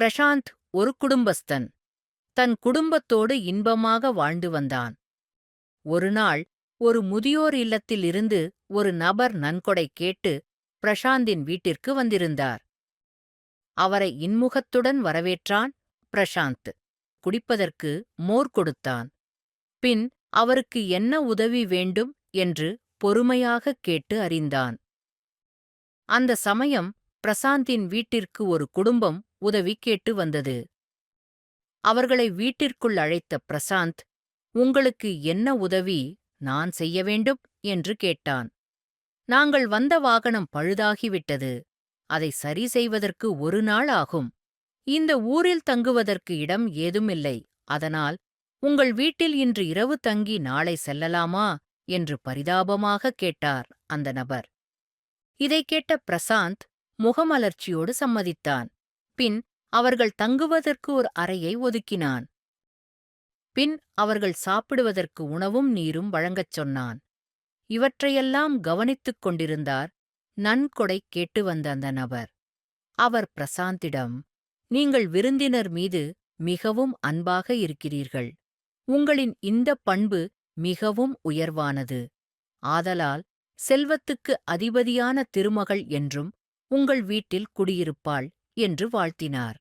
பிரசாந்த் ஒரு குடும்பஸ்தன். தன் குடும்பத்தோடு இன்பமாக வாழ்ந்து வந்தான். ஒருநாள் ஒரு முதியோர் இல்லத்தில் இருந்து ஒரு நபர் நன்கொடை கேட்டு பிரசாந்தின் வீட்டிற்கு வந்திருந்தார். அவரை இன்முகத்துடன் வரவேற்றான் பிரசாந்த் குடிப்பதற்கு மோர் கொடுத்தான். பின் அவருக்கு என்ன உதவி வேண்டும் என்று பொறுமையாகக் கேட்டு அறிந்தான். அந்த சமயம் பிரசாந்தின் வீட்டிற்கு ஒரு குடும்பம் உதவி கேட்டு வந்தது. அவர்களை வீட்டிற்குள் அழைத்த பிரசாந்த் உங்களுக்கு என்ன உதவி நான் செய்ய வேண்டும்? என்று கேட்டான். நாங்கள் வந்த வாகனம் பழுதாகிவிட்டது. அதை சரி செய்வதற்கு ஒரு நாள் ஆகும். இந்த ஊரில் தங்குவதற்கு இடம் ஏதுமில்லை. அதனால் உங்கள் வீட்டில் இன்று இரவு தங்கி நாளை செல்லலாமா? என்று பரிதாபமாக கேட்டார் அந்த நபர். இதைக் கேட்ட பிரசாந்த் முகமலர்ச்சியோடு சம்மதித்தான். பின் அவர்கள் தங்குவதற்கு ஒரு அறையை ஒதுக்கினான். பின் அவர்கள் சாப்பிடுவதற்கு உணவும் நீரும் வழங்கச் சொன்னான். இவற்றையெல்லாம் கவனித்துக் கொண்டிருந்தார். நன்கொடை கேட்டு வந்த அந்த நபர். அவர் பிரசாந்திடம் நீங்கள் விருந்தினர் மீது மிகவும் அன்பாக இருக்கிறீர்கள். உங்களின் இந்தப் பண்பு மிகவும் உயர்வானது. ஆதலால் செல்வத்துக்கு அதிபதியான திருமகள் என்றும் உங்கள் வீட்டில் குடியிருப்பாள் என்று வாழ்த்தினார்.